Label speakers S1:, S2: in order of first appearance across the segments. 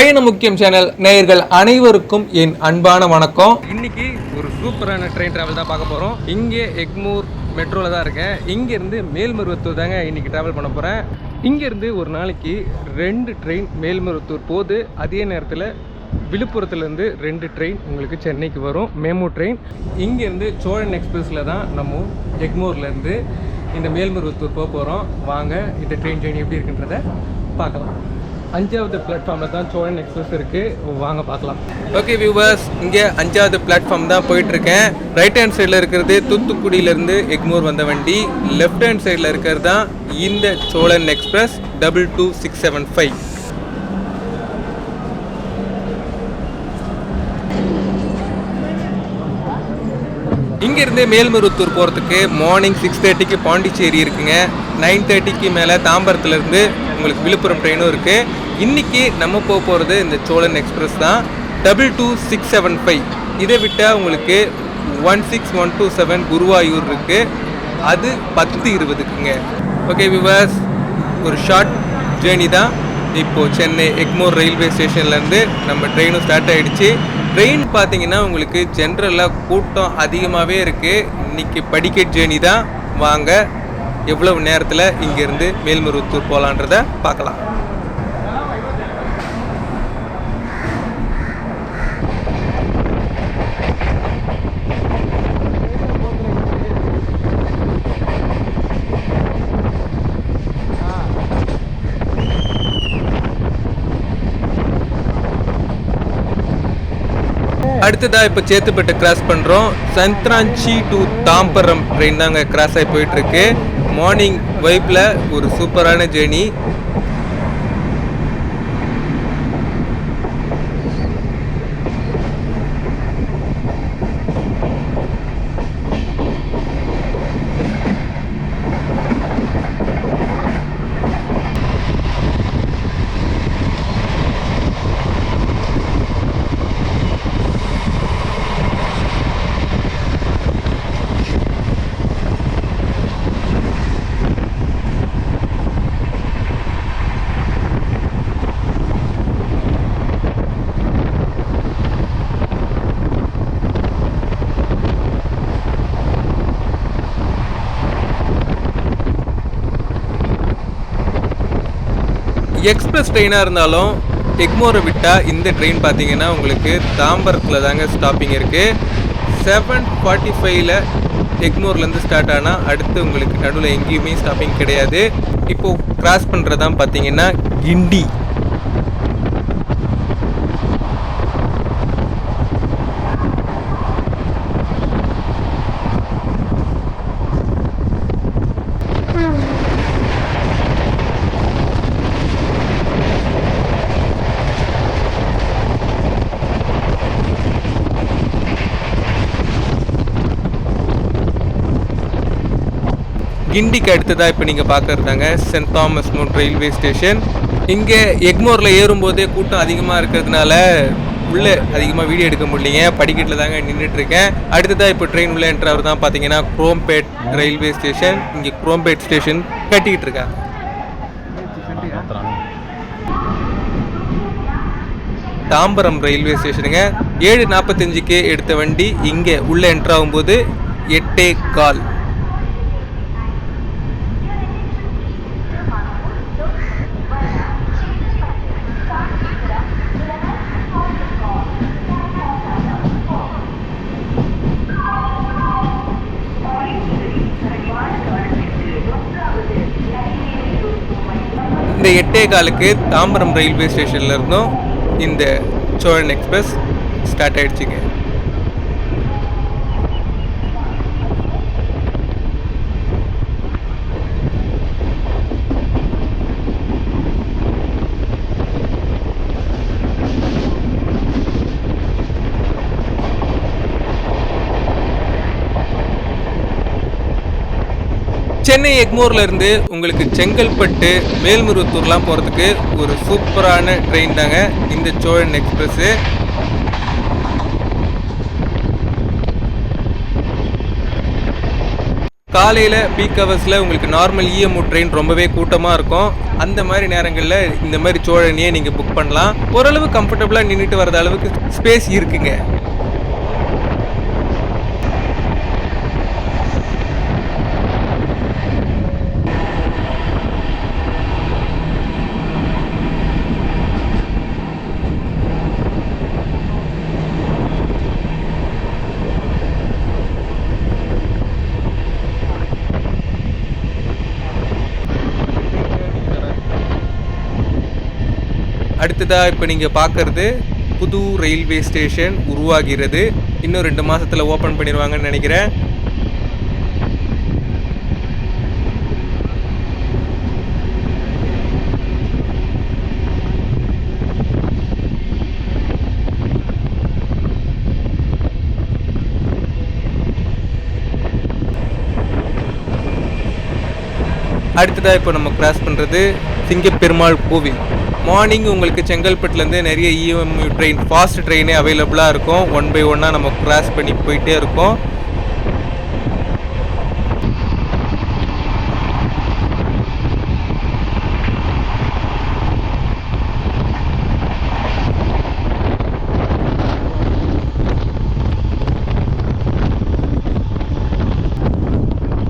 S1: பயண முக்கியம் சேனல். நேயர்கள் அனைவருக்கும் என் அன்பான வணக்கம்.
S2: இன்னைக்கு ஒரு சூப்பரான ட்ரெயின் டிராவல் தான் பார்க்க போகிறோம் இங்கே எக்மூர் மெட்ரோவில் தான் இருக்கேன். இங்கேருந்து மேல்மருவத்தூர் தாங்க இன்னைக்கு ட்ராவல் பண்ண போகிறேன் இங்கேருந்து ஒரு நாளைக்கு ரெண்டு ட்ரெயின் மேல்மருவத்தூர் போகுது. அதே நேரத்தில் விழுப்புரத்துலேருந்து ரெண்டு ட்ரெயின் உங்களுக்கு சென்னைக்கு வரும். மேமோ ட்ரெயின் இங்கேருந்து சோழன் எக்ஸ்பிரஸில் தான் நம்ம எக்மூர்லேருந்து இந்த மேல்மருவத்தூர் போக போகிறோம் வாங்க இந்த ட்ரெயின் ஜேர்னி எப்படி இருக்குன்றத பார்க்கலாம். அஞ்சாவது பிளாட்ஃபார்மில் தான் சோழன் எக்ஸ்பிரஸ் இருக்குது வாங்க பார்க்கலாம். ஓகே வியூவர்ஸ் இங்கே அஞ்சாவது பிளாட்ஃபார்ம் தான் போயிட்டுருக்கேன். ரைட் ஹேண்ட் சைடில் இருக்கிறது தூத்துக்குடியிலேருந்து எக்மூர் வந்த வண்டி. லெஃப்ட் ஹேண்ட் சைடில் இருக்கிறது தான் இந்த Cholan express double two six seven five இங்கேருந்து மேல்மருவத்தூர் போகிறதுக்கு மார்னிங் சிக்ஸ் தேர்ட்டிக்கு பாண்டிச்சேரி இருக்குங்க. நைன் தேர்ட்டிக்கு மேலே தாம்பரத்துலேருந்து உங்களுக்கு விழுப்புரம் ட்ரெயினும் இருக்குது இன்றைக்கி நம்ம போக போகிறது இந்த சோழன் எக்ஸ்பிரஸ் தான். Double two six seven five இதை விட்டால் உங்களுக்கு one six one two seven Guruvayur இருக்குது அது பத்து இருபதுக்குங்க. ஓகே விவாஸ் ஒரு ஷார்ட் ஜேர்னி தான். இப்போது சென்னை எக்மோர் ரயில்வே ஸ்டேஷன்லேருந்து நம்ம ட்ரெயினும் ஸ்டார்ட் ஆகிடுச்சு ட்ரெயின் பார்த்தீங்கன்னா உங்களுக்கு ஜென்ரலாக கூட்டம் அதிகமாகவே இருக்குது இன்றைக்கி படிக்கட் ஜேர்னி தான். வாங்க எவ்வளவு நேரத்தில் இங்கேருந்து மேல்மருவத்தூர் போகலான்றத பார்க்கலாம். அடுத்ததாக இப்போ சேத்துப்பட்டு கிராஸ் பண்ணுறோம் சந்த்ராஞ்சி டு தாம்பரம் ட்ரெயின் தாங்க கிராஸ் ஆகி போயிட்டுருக்கு. மார்னிங் வைப்பில் ஒரு சூப்பரான ஜேர்னி எக்ஸ்பிரஸ் ட்ரெயினாக இருந்தாலும் எக்மோரை விட்டால் இந்த ட்ரெயின் பார்த்தீங்கன்னா உங்களுக்கு தாம்பரத்தில் தாங்க ஸ்டாப்பிங் இருக்குது செவன் ஃபார்ட்டி ஃபைவ்ல எக்மோர்லேருந்து ஸ்டார்ட் ஆனால் அடுத்து உங்களுக்கு நடுவில் எங்கேயுமே ஸ்டாப்பிங் கிடையாது. இப்போது கிராஸ் பண்ணுறதான் பார்த்தீங்கன்னா கிண்டி. கிண்டிக்கு அடுத்ததாக இப்போ நீங்கள் பார்க்குறதாங்க saint Thomas mount railway station. இங்கே எக்மோரில் ஏறும்போதே கூட்டம் அதிகமாக இருக்கிறதுனால உள்ளே அதிகமாக வீடியோ எடுக்க முடியலைங்க. படிக்கட்டில் தாங்க நின்றுட்டு இருக்கேன் அடுத்ததாக இப்போ ட்ரெயின் உள்ள என்ட்ராவர் தான் பார்த்தீங்கன்னா குரோம்பேட் ரயில்வே ஸ்டேஷன். இங்கே குரோம்பேட் ஸ்டேஷன் கட்டிக்கிட்டு இருக்காங்க. தாம்பரம் ரயில்வே ஸ்டேஷனுங்க. ஏழு நாற்பத்தஞ்சுக்கு எடுத்த வண்டி இங்கே உள்ளே என்ட்ராகும்போது எட்டே கால். இந்த எட்டே காலுக்கு தாம்பரம் ரயில்வே ஸ்டேஷன்லேருந்தும் இந்த சோழன் எக்ஸ்பிரஸ் ஸ்டார்ட் ஆகிடுச்சிங்க சென்னை எக்மோர்ல இருந்து உங்களுக்கு செங்கல்பட்டு மேல்மருவத்தூர்லாம் போகிறதுக்கு ஒரு சூப்பரான ட்ரெயின் தாங்க. இந்த சோழன் எக்ஸ்பிரஸ்ஸு
S1: காலையில் பீக் ஹவர்ஸில் உங்களுக்கு நார்மல் இஎம்ஓ ட்ரெயின் ரொம்பவே கூட்டமாக இருக்கும். அந்த மாதிரி நேரங்களில் இந்த மாதிரி சோழனியை நீங்கள் புக் பண்ணலாம். ஓரளவு கம்ஃபர்டபுளாக நின்றுட்டு வரது அளவுக்கு ஸ்பேஸ் இருக்குங்க. அடுத்ததாக இப்போ நீங்கள் பார்க்குறது புது ரயில்வே ஸ்டேஷன் உருவாகிறது. இன்னும் ரெண்டு மாதத்தில் ஓப்பன் பண்ணிடுவாங்கன்னு நினைக்கிறேன். அடுத்ததாக இப்போ நம்ம கிராஸ் பண்ணுறது சிங்கப்பெருமாள் கோவில். மார்னிங் உங்களுக்கு செங்கல்பட்டுலேருந்து நிறைய E இஎம்யூ ட்ரெயின் ஃபாஸ்ட் ட்ரெயினே அவைலபிளாக இருக்கும். ஒன் பை ஒன்னாக நம்ம கிராஸ் பண்ணி போயிட்டே இருக்கோம்.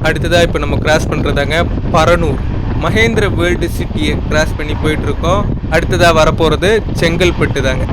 S1: அடுத்ததாக இப்போ நம்ம கிராஸ் பண்ணுறதாங்க பரனூர். மகேந்திர வேர்ல்டு சிட்டியை கிராஸ் பண்ணி போயிட்டுருக்கோம் அடுத்ததாக வரப்போகிறது செங்கல்பட்டு தாங்க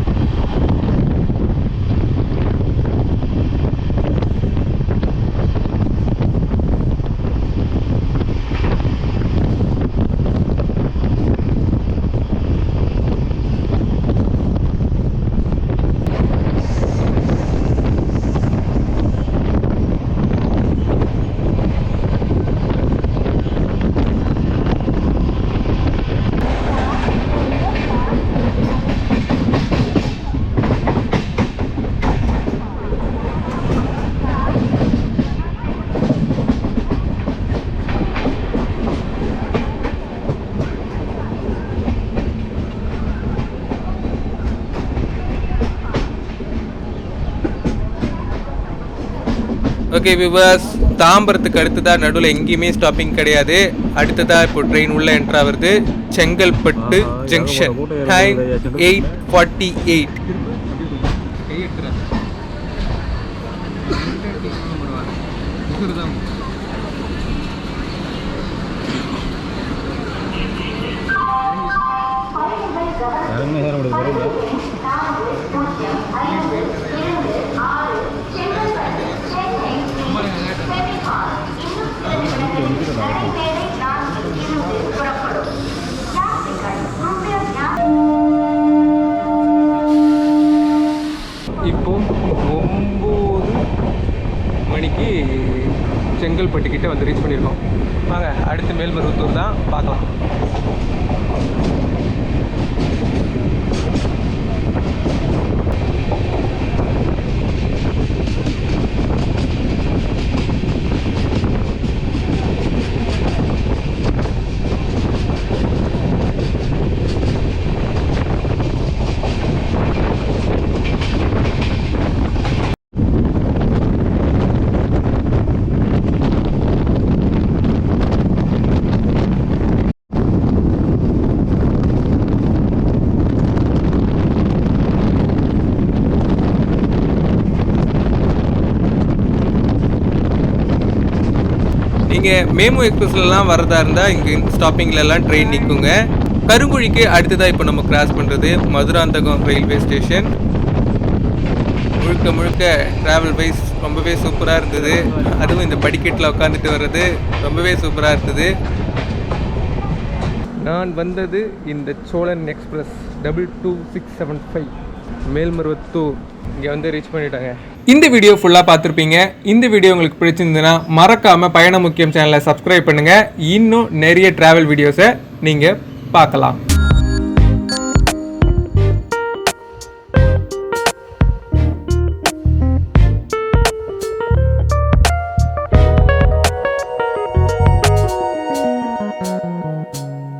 S1: ஓகே விவாஸ் தாம்பரத்துக்கு அடுத்ததாக நடுவில் எங்கேயுமே ஸ்டாப்பிங் கிடையாது. அடுத்ததாக இப்போ ட்ரெயின் உள்ள என்ட்ரு ஆகுறது Chengalpattu junction time eight forty eight
S3: இறங்க
S2: செங்கல்பட்டு கிட்ட வந்து ரீச் பண்ணியிருக்கோம். வாங்க அடுத்து மேல்மருவத்தூர் தான் பார்க்கலாம்.
S1: நீங்கள் மேமோ எக்ஸ்பிரஸ்லலாம் வரதா இருந்தால் இங்கே ஸ்டாப்பிங்லலாம் ட்ரெயின் நிற்குங்க கருங்குழிக்கு அடுத்ததாக இப்போ நம்ம கிராஸ் பண்ணுறது மதுராந்தகம் ரயில்வே ஸ்டேஷன் முழுக்க முழுக்க ட்ராவல் வைஸ் ரொம்பவே சூப்பராக இருந்தது. அதுவும் இந்த படிக்கட்டில் உட்காந்துட்டு வர்றது ரொம்பவே சூப்பராக இருந்தது.
S2: நான் வந்தது இந்த Cholan express double two six seven five Melmaruvathur. இங்கே வந்து ரீச் பண்ணிட்டாங்க.
S1: இந்த வீடியோ ஃபுல்லாக பார்த்துருப்பீங்க. இந்த வீடியோ உங்களுக்கு பிடிச்சிருந்ததுன்னா மறக்காமல் பயண முக்கியம் சேனலை சப்ஸ்கிரைப் பண்ணுங்கள் இன்னும் நிறைய ட்ராவல் வீடியோஸை நீங்கள் பார்க்கலாம்.